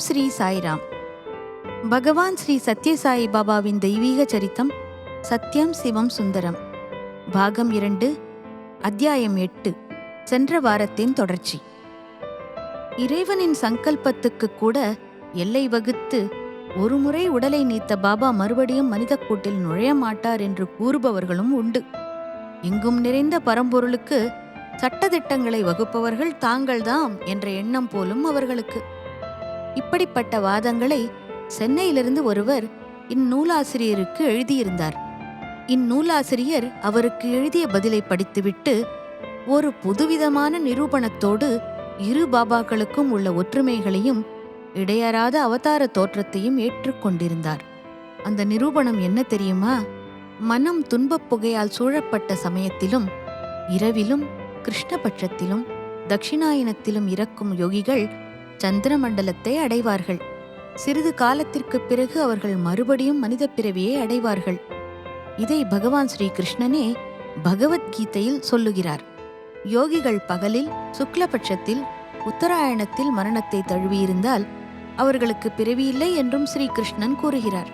ஓம் ஸ்ரீ சாய்ராம். பகவான் ஸ்ரீ சத்யசாயி பாபாவின் தெய்வீக சரித்தம் சத்யம் சிவம் சுந்தரம். பாகம் இரண்டு அத்தியாயம் எட்டு சென்ற வாரத்தின் தொடர்ச்சி. இறைவனின் சங்கல்பத்துக்கு கூட எல்லை வகுத்து ஒருமுறை உடலை நீத்த பாபா மறுபடியும் மனித கூட்டில் நுழைய மாட்டார் என்று கூறுபவர்களும் உண்டு. எங்கும் நிறைந்த பரம்பொருளுக்கு சட்டதிட்டங்களை வகுப்பவர்கள் தாங்கள்தாம் என்ற எண்ணம் போலும் அவர்களுக்கு. இப்படிப்பட்ட வாதங்களை சென்னையிலிருந்து ஒருவர் இந்நூலாசிரியருக்கு எழுதியிருந்தார். இந்நூலாசிரியர் அவருக்கு எழுதிய பதிலை படித்துவிட்டு ஒரு புதுவிதமான நிரூபணத்தோடு இரு பாபாக்களுக்கும் உள்ள ஒற்றுமைகளையும் இடையறாத அவதார தோற்றத்தையும் ஏற்றுக்கொண்டிருந்தார் அந்த நிரூபணம் என்ன தெரியுமா? மனம் துன்பப் புகையால் சூழப்பட்ட சமயத்திலும் இரவிலும் கிருஷ்ணபட்சத்திலும் தட்சிணாயனத்திலும் இறக்கும் யோகிகள் சந்திரமண்டலத்தை அடைவார்கள். சிறிது காலத்திற்குப் பிறகு அவர்கள் மறுபடியும் மனித பிறவியை அடைவார்கள். இதை பகவான் ஸ்ரீ கிருஷ்ணனே பகவத்கீதையில் சொல்லுகிறார். யோகிகள் பகலில் சுக்லபட்சத்தில் உத்தராயணத்தில் மரணத்தை தழுவியிருந்தால் அவர்களுக்கு பிறவியில்லை என்றும் ஸ்ரீ கிருஷ்ணன் கூறுகிறார்.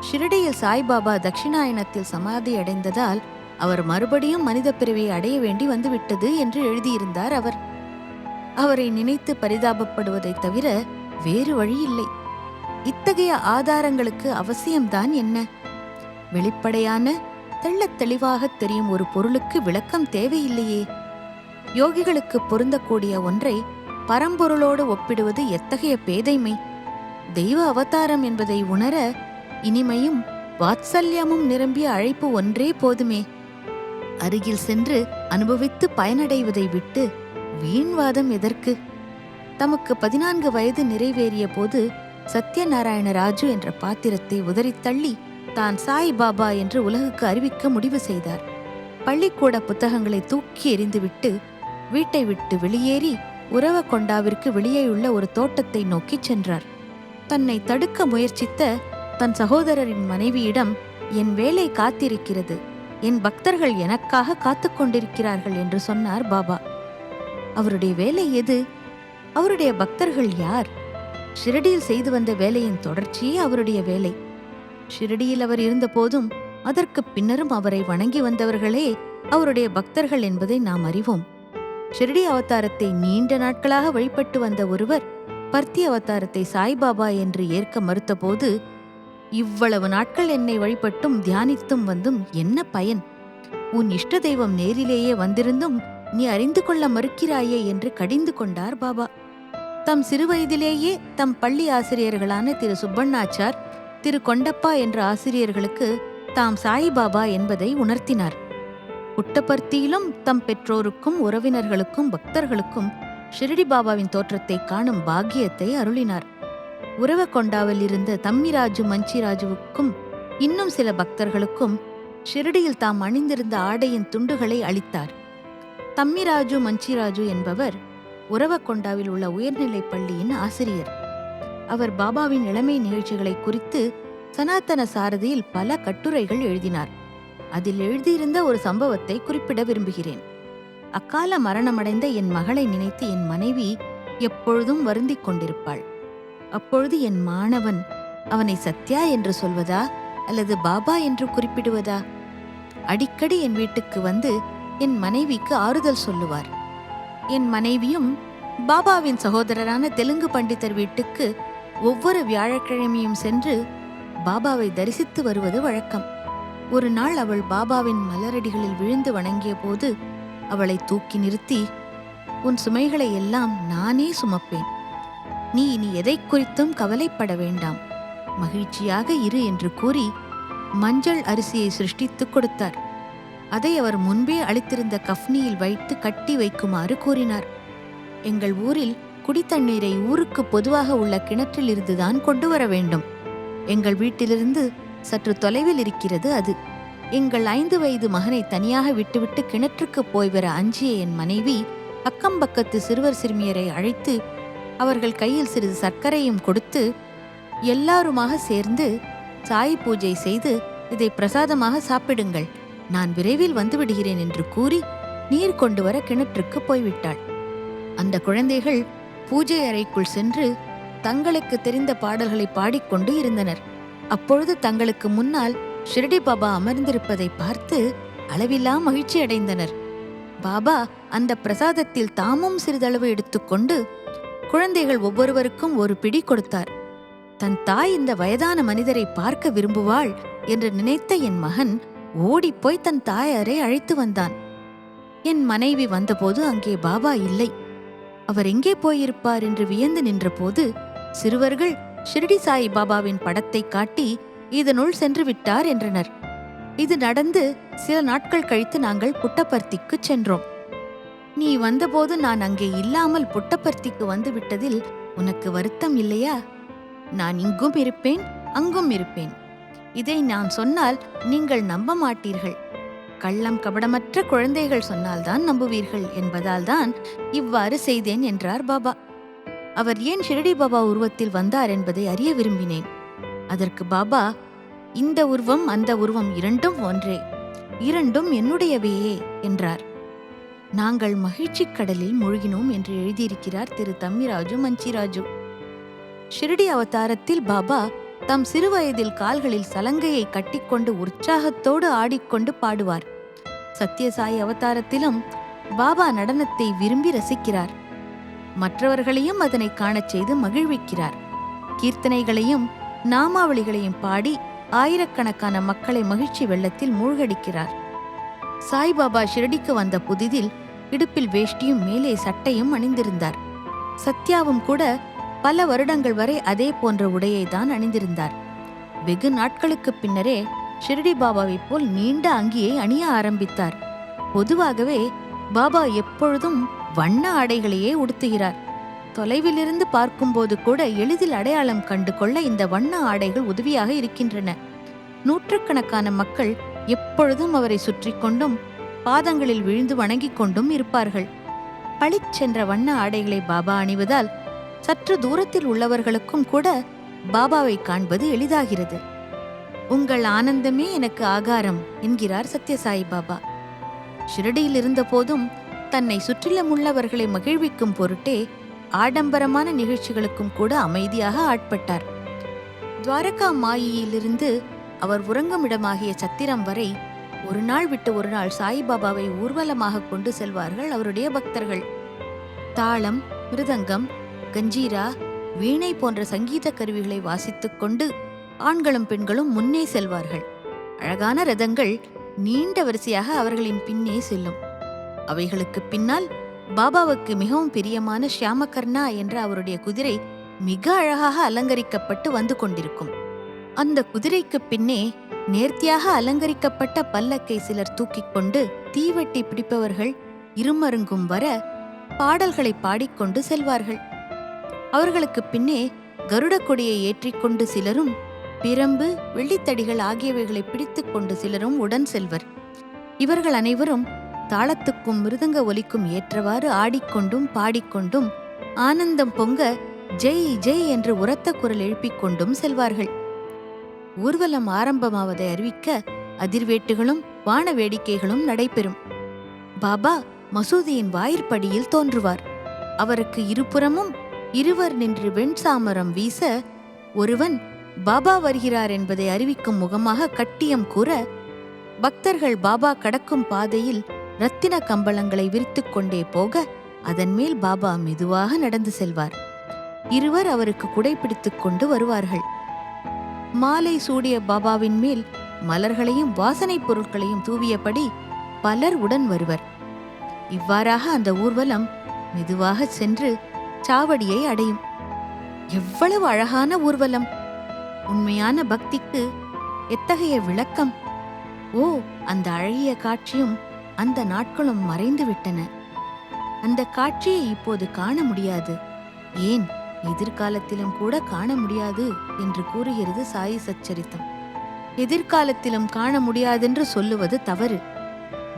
ஷிரடியில் சாய்பாபா தட்சிணாயணத்தில் சமாதி அடைந்ததால் அவர் மறுபடியும் மனித பிறவியை அடைய வேண்டி வந்துவிட்டது என்று எழுதியிருந்தார் அவர். அவரை நினைத்து பரிதாபப்படுவதைத் தவிர வேறு வழியில்லை. இத்தகைய ஆதாரங்களுக்கு அவசியம்தான் என்ன? வெளிப்படையான தெள்ளத் தெளிவாகத் தெரியும் ஒரு பொருளுக்கு விளக்கம் தேவையில்லையே. யோகிகளுக்கு பொருந்தக்கூடிய ஒன்றை பரம்பொருளோடு ஒப்பிடுவது எத்தகைய பேதைமை? தெய்வ அவதாரம் என்பதை உணர இனிமையும் வாத்சல்யமும் நிரம்பிய அழைப்பு ஒன்றே போதுமே. அருகில் சென்று அனுபவித்து பயனடைவதை விட்டு வீண்வாதம் எதற்கு? தமக்கு பதினான்கு வயது நிறைவேறிய போது சத்யநாராயண ராஜு என்ற பாத்திரத்தை உதறித் தள்ளி தான் சாய் பாபா என்று உலகுக்கு அறிவிக்க முடிவு செய்தார். பள்ளிக்கூட புத்தகங்களை தூக்கி எறிந்துவிட்டு வீட்டை விட்டு வெளியேறி உறவ கொண்டாவிற்கு வெளியேயுள்ள ஒரு தோட்டத்தை நோக்கிச் சென்றார். தன்னை தடுக்க முயற்சித்த தன் சகோதரரின் மனைவியிடம் என் வேலை காத்திருக்கிறது. என் பக்தர்கள் எனக்காக காத்துக்கொண்டிருக்கிறார்கள் என்று சொன்னார் பாபா. அவருடைய வேலை எது? அவருடைய பக்தர்கள் யார்? ஷிரடியில் செய்து வந்த வேலையின் தொடர்ச்சியே அவருடைய வேலை. ஷிரடியில் அவர் இருந்தபோதும் அதற்கு பின்னரும் அவரை வணங்கி வந்தவர்களே அவருடைய பக்தர்கள் என்பதை நாம் அறிவோம். ஷிரடி அவதாரத்தை நீண்ட நாட்களாக வழிபட்டு வந்த ஒருவர் பர்த்தி அவதாரத்தை சாய்பாபா என்று ஏற்க மறுத்தபோது இவ்வளவு நாட்கள் என்னை வழிபட்டும் தியானித்தும் வந்தும் என்ன பயன்? உன் இஷ்ட தெய்வம் நேரிலேயே வந்திருந்தும் நீ அறிந்து கொள்ள மறுக்கிறாயே என்று கடிந்து கொண்டார் பாபா. தம் சிறுவயதிலேயே தம் பள்ளி ஆசிரியர்களான திரு சுப்பண்ணாச்சார் திரு கொண்டப்பா என்ற ஆசிரியர்களுக்கு தாம் சாய்பாபா என்பதை உணர்த்தினார். புட்டபர்த்தியிலும் தம் பெற்றோருக்கும் உறவினர்களுக்கும் பக்தர்களுக்கும் ஷிரடி பாபாவின் தோற்றத்தை காணும் பாக்கியத்தை அருளினார். உறவக்கொண்டாவில் இருந்த தம்மிராஜு மஞ்சிராஜுவுக்கும் இன்னும் சில பக்தர்களுக்கும் ஷிரடியில் தாம் அணிந்திருந்த ஆடையின் துண்டுகளை அளித்தார். தம்மிராஜு மஞ்சிராஜு என்பவர் உறவக்கொண்டாவில் உள்ள உயர்நிலைப் பள்ளியின் ஆசிரியர். அவர் பாபாவின் இளமை நிகழ்ச்சிகளை குறித்து சனாதன சாரதியில் பல கட்டுரைகள் எழுதினார். அதில் எழுதியிருந்த ஒரு சம்பவத்தை குறிப்பிட விரும்புகிறேன். அக்கால மரணமடைந்த என் மகளை நினைத்து என் மனைவி எப்பொழுதும் வருந்திக் கொண்டிருப்பாள். அப்பொழுது என் மாணவன் அவனை சத்யா என்று சொல்வதா அல்லது பாபா என்று குறிப்பிடுவதா? அடிக்கடி என் வீட்டுக்கு வந்து என் மனைவிக்கு ஆறுதல் சொல்லுவார். என் மனைவியும் பாபாவின் சகோதரரான தெலுங்கு பண்டிதர் வீட்டுக்கு ஒவ்வொரு வியாழக்கிழமையும் சென்று பாபாவை தரிசித்து வருவது வழக்கம். ஒரு நாள் அவள் பாபாவின் மலரடிகளில் விழுந்து வணங்கிய போது அவளை தூக்கி நிறுத்தி உன் சுமைகளை எல்லாம் நானே சுமப்பேன். நீ இனி எதை குறித்தும் கவலைப்பட வேண்டாம். மகிழ்ச்சியாக இரு என்று கூறி மஞ்சள் அரிசியை சிருஷ்டித்துக் கொடுத்தார். அதை அவர் முன்பே அளித்திருந்த கஃப்னியில் வைத்து கட்டி வைக்குமாறு கூறினார். எங்கள் ஊரில் குடித்தண்ணீரை ஊருக்கு பொதுவாக உள்ள கிணற்றில் இருந்துதான் கொண்டு வர வேண்டும். எங்கள் வீட்டிலிருந்து சற்று தொலைவில் இருக்கிறது அது. எங்கள் ஐந்து வயது மகனை தனியாக விட்டுவிட்டு கிணற்றுக்கு போய் வர அஞ்சிய என் மனைவி அக்கம் பக்கத்து சிறுவர் சிறுமியரை அழைத்து அவர்கள் கையில் சிறிது சர்க்கரையும் கொடுத்து எல்லாருமாக சேர்ந்து சாய் பூஜை செய்து இதை பிரசாதமாக சாப்பிடுங்கள். நான் விரைவில் வந்து விடுகிறேன் என்று கூறி நீர் கொண்டு வர கிணற்றுக்கு போய்விட்டாள். அந்த குழந்தைகள் பூஜை அறைக்குள் சென்று தங்களுக்கு தெரிந்த பாடல்களை பாடிக்கொண்டு இருந்தனர். அப்பொழுது தங்களுக்கு முன்னால் ஷிரடி பாபா அமர்ந்திருப்பதை பார்த்து அளவில்லா மகிழ்ச்சி அடைந்தனர். பாபா அந்த பிரசாதத்தில் தாமும் சிறிதளவு எடுத்துக்கொண்டு குழந்தைகள் ஒவ்வொருவருக்கும் ஒரு பிடி கொடுத்தார். தன் தாய் இந்த வயதான மனிதரை பார்க்க விரும்புவாள் என்று நினைத்த என் மகன் ஓடிப்போய் தன் தாயாரை அழைத்து வந்தான். என் மனைவி வந்தபோது அங்கே பாபா இல்லை. அவர் எங்கே போயிருப்பார் என்று வியந்து நின்றபோது சிறுவர்கள் ஷிர்டி சாய் பாபாவின் படத்தை காட்டி இதனுள் சென்று விட்டார் என்றனர். இது நடந்து சில நாட்கள் கழித்து நாங்கள் புட்டபர்த்திக்கு சென்றோம். நீ வந்தபோது நான் அங்கே இல்லாமல் புட்டபர்த்திக்கு வந்து விட்டதில் உனக்கு வருத்தம் இல்லையா? நான் இங்கும் இருப்பேன் அங்கும் இருப்பேன். இதை நான் சொன்னால் நீங்கள் நம்ப மாட்டீர்கள். கள்ளம் கபடமற்ற குழந்தைகள் சொன்னால்தான் நம்புவீர்கள் என்பதால்தான் இவ்வாறு செய்தேன் என்றார் பாபா. அவர் ஏன் ஷிரடி பாபா உருவத்தில் வந்தார் என்பதை அறிய விரும்பினேன். அதற்கு பாபா இந்த உருவம் அந்த உருவம் இரண்டும் ஒன்றே இரண்டும் என்னுடையவையே என்றார். நாங்கள் மகிழ்ச்சிக் கடலில் மூழ்கினோம் என்று எழுதியிருக்கிறார் திரு தம்மிராஜு மஞ்சிராஜு. ஷிரடி அவதாரத்தில் பாபா தம் சிறுவயதில் கால்களில் சலங்கையை கட்டிக்கொண்டு உற்சாகத்தோடு ஆடிக்கொண்டு பாடுவார். சத்யசாய் அவதாரத்திலும் பாபா நடனத்தை விரும்பி ரசிக்கிறார். மற்றவர்களையும் அதனை காணச் செய்து மகிழ்விக்கிறார். கீர்த்தனைகளையும் நாமாவளிகளையும் பாடி ஆயிரக்கணக்கான மக்களை மகிழ்ச்சி வெள்ளத்தில் மூழ்கடிக்கிறார். சாய்பாபா ஷிரடிக்கு வந்த புதிதில் இடுப்பில் வேஷ்டியும் மேலே சட்டையும் அணிந்திருந்தார். சத்யாவும் கூட பல வருடங்கள் வரை அதே போன்ற உடையை தான் அணிந்திருந்தார். வெகு நாட்களுக்குப் பின்னரே ஷிரடி பாபாவைப் போல் நீண்ட அங்கியை அணிய ஆரம்பித்தார். பொதுவாகவே பாபா எப்பொழுதும் வண்ண ஆடைகளையே உடுத்துகிறார். தொலைவிலிருந்து பார்க்கும்போது கூட எளிதில் அடையாளம் கண்டு கொள்ள இந்த வண்ண ஆடைகள் உதவியாக இருக்கின்றன. நூற்றுக்கணக்கான மக்கள் எப்பொழுதும் அவரை சுற்றி கொண்டும் பாதங்களில் விழுந்து வணங்கிக் கொண்டும் இருப்பார்கள். பளிச்சென்ற வண்ண ஆடைகளை பாபா அணிவதால் சற்று தூரத்தில் உள்ளவர்களுக்கும் கூட பாபாவை காண்பது எளிதாகிறது. உங்கள் ஆனந்தமே எனக்கு ஆகாரம் என்கிறார் சத்யசாயி பாபா. ஷிரடியில் இருந்தபோதும் தன்னை சுற்றிலும் உள்ளவர்களை மகிழ்விக்கும் பொருட்டே ஆடம்பரமான நிகழ்ச்சிகளுக்கும் கூட அமைதியாக ஆட்பட்டார். துவாரகா மாயியிலிருந்து அவர் உறங்குமிடமாகிய சத்திரம் வரை ஒரு நாள் விட்டு ஒரு நாள் சாய்பாபாவை ஊர்வலமாக கொண்டு செல்வார்கள் அவருடைய பக்தர்கள். தாளம் மிருதங்கம் கஞ்சீரா வீணை போன்ற சங்கீத கருவிகளை வாசித்துக் கொண்டு ஆண்களும் பெண்களும் முன்னே செல்வார்கள். அழகான ரதங்கள் நீண்ட வரிசையாக அவர்களின் பின்னே செல்லும். அவைகளுக்கு பின்னால் பாபாவுக்கு மிகவும் பிரியமான ஷியாமகர்ணா என்ற அவருடைய குதிரை மிக அழகாக அலங்கரிக்கப்பட்டு வந்து கொண்டிருக்கும். அந்த குதிரைக்கு பின்னே நேர்த்தியாக அலங்கரிக்கப்பட்ட பல்லக்கை சிலர் தூக்கிக் கொண்டு தீவெட்டி பிடிப்பவர்கள் இருமருங்கும் வர பாடல்களை பாடிக்கொண்டு செல்வார்கள். அவர்களுக்கு பின்னே கருடக் கொடியை ஏற்றிக்கொண்டு சிலரும் பிரம்பு வெள்ளித்தடிகள் ஆகியவைகளை பிடித்துக் கொண்டு சிலரும் உடன் செல்வர். இவர்கள் அனைவரும் தாளத்துக்கும் மிருதங்க ஒலிக்கும் ஏற்றவாறு ஆடிக்கொண்டும் பாடிக்கொண்டும் ஆனந்தம் பொங்க ஜெய் ஜெய் என்று உரத்த குரல் எழுப்பிக் கொண்டும் செல்வார்கள். ஊர்வலம் ஆரம்பமாவதை அறிவிக்க அதிர்வேட்டுகளும் வான வேடிக்கைகளும் நடைபெறும். பாபா மசூதியின் வாயிற்படியில் தோன்றுவார். அவருக்கு இருபுறமும் இருவர் நின்று வெண்சாமரம் வீச ஒருவன் பாபா வருகிறார் என்பதை அறிவிக்கும் முகமாக கட்டியம் கூற பக்தர்கள் பாபா கடக்கும் பாதையில் ரத்தின கம்பளங்களை விரித்துக் கொண்டே போக அதன் மேல் பாபா மெதுவாக நடந்து செல்வார். இருவர் அவருக்கு குடைப்பிடித்துக் கொண்டு வருவார்கள். மாலை சூடிய பாபாவின் மேல் மலர்களையும் வாசனைப் பொருட்களையும் தூவியபடி பலர் உடன் வருவர். இவ்வாறாக அந்த ஊர்வலம் மெதுவாக சென்று சாவடியை அடையும். எவ்வளவு அழகான ஊர்வலம். உண்மையான பக்திக்கு எத்தகைய விளக்கம். ஓ அந்த அழகிய காட்சியும் அந்த நாட்களும் மறைந்து விட்டன அந்த காட்சியை இப்போது காண முடியாது. ஏன் எதிர்காலத்திலும் கூட காண முடியாது என்று கூறுகிறது சாயி சச்சரித்தம். எதிர்காலத்திலும் காண முடியாதென்று சொல்லுவது தவறு.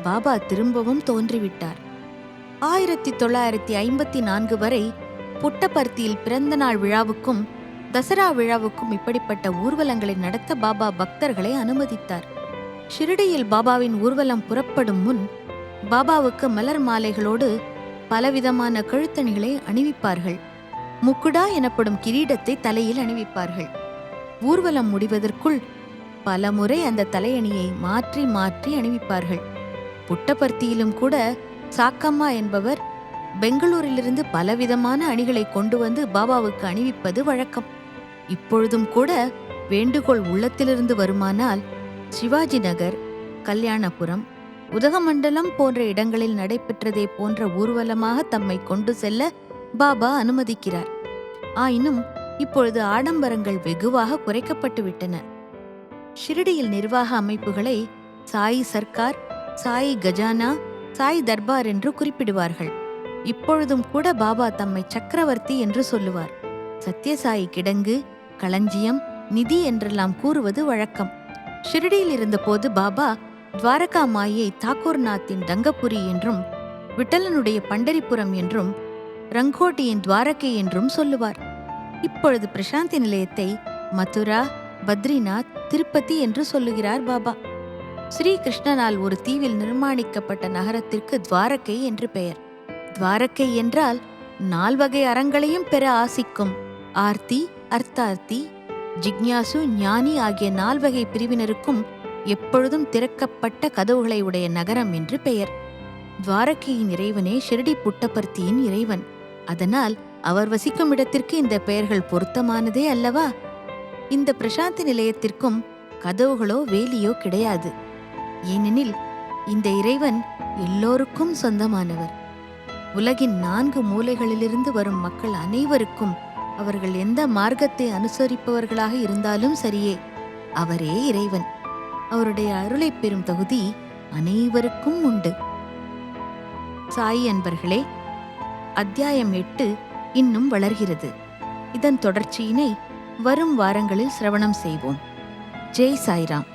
பாபா திரும்பவும் தோன்றிவிட்டார். ஆயிரத்தி தொள்ளாயிரத்தி ஐம்பத்தி நான்கு வரை புட்டபர்த்தியில் பிறந்த நாள் விழாவுக்கும் தசரா விழாவுக்கும் இப்படிப்பட்ட ஊர்வலங்களை நடத்த பாபா பக்தர்களை அனுமதித்தார். ஷிரடியில் பாபாவின் ஊர்வலம் புறப்படும் முன் பாபாவுக்கு மலர் மாலைகளோடு பலவிதமான கழுத்தணிகளை அணிவிப்பார்கள். முக்குடா எனப்படும் கிரீடத்தை தலையில் அணிவிப்பார்கள். ஊர்வலம் முடிவதற்குள் பலமுறை அந்த தலையணியை மாற்றி மாற்றி அணிவிப்பார்கள். புட்டபர்த்தியிலும் கூட சாக்கம்மா என்பவர் பெங்களூரிலிருந்து பலவிதமான அணிகளை கொண்டு வந்து பாபாவுக்கு அணிவிப்பது வழக்கம். இப்பொழுதும் கூட வேண்டுகோள் உள்ளத்திலிருந்து வருமானால் சிவாஜி நகர் கல்யாணபுரம் உதகமண்டலம் போன்ற இடங்களில் நடைபெற்றதை போன்ற ஊர்வலமாக தம்மை கொண்டு செல்ல பாபா அனுமதிக்கிறார். ஆயினும் இப்பொழுது ஆடம்பரங்கள் வெகுவாக குறைக்கப்பட்டுவிட்டன ஷிரடியில் நிர்வாக அமைப்புகளை சாய் சர்க்கார் சாய் கஜானா சாய் தர்பார் என்று குறிப்பிடுவார்கள். இப்பொழுதும் கூட பாபா தம்மை சக்கரவர்த்தி என்று சொல்லுவார். சத்யசாயி கிடங்கு களஞ்சியம் நிதி என்றெல்லாம் கூறுவது வழக்கம். ஷிரடியில் இருந்தபோது பாபா துவாரகா மாயை தாக்கூர்நாத்தின் ரங்கபுரி என்றும் விட்டலனுடைய பண்டரிபுரம் என்றும் ரங்கோட்டியின் துவாரகை என்றும் சொல்லுவார். இப்பொழுது பிரசாந்தி நிலையத்தை மதுரா பத்ரிநாத் திருப்பதி என்று சொல்லுகிறார் பாபா. ஸ்ரீகிருஷ்ணனால் ஒரு தீவில் நிர்மாணிக்கப்பட்ட நகரத்திற்கு துவாரகை என்று பெயர். துவாரகை என்றால் நால்வகை அறங்களையும் பெற ஆசிக்கும். ஆர்த்தி அர்த்தார்த்தி ஜிக்ஞாசு ஞானி ஆகிய நால்வகை பிரிவினருக்கும் எப்பொழுதும் திறக்கப்பட்ட கதவுகளை உடைய நகரம் என்று பெயர். துவாரகையின் இறைவனே ஷிரடி புட்டபர்த்தியின் இறைவன். அதனால் அவர் வசிக்கும் இடத்திற்கு இந்த பெயர்கள் பொருத்தமானதே அல்லவா? இந்த பிரசாந்தி நிலையத்திற்கும் கதவுகளோ வேலியோ கிடையாது. ஏனெனில் இந்த இறைவன் எல்லோருக்கும் சொந்தமானவர். உலகின் நான்கு மூலைகளிலிருந்து வரும் மக்கள் அனைவருக்கும் அவர்கள் எந்த மார்க்கத்தை அனுசரிப்பவர்களாக இருந்தாலும் சரியே அவரே இறைவன். அவருடைய அருளைப் பெறும் தகுதி அனைவருக்கும் உண்டு. சாய் அன்பர்களே அத்தியாயம் எட்டு இன்னும் வளர்கிறது. இதன் தொடர்ச்சியினை வரும் வாரங்களில் சிரவணம் செய்வோம். ஜெய் சாய்ராம்.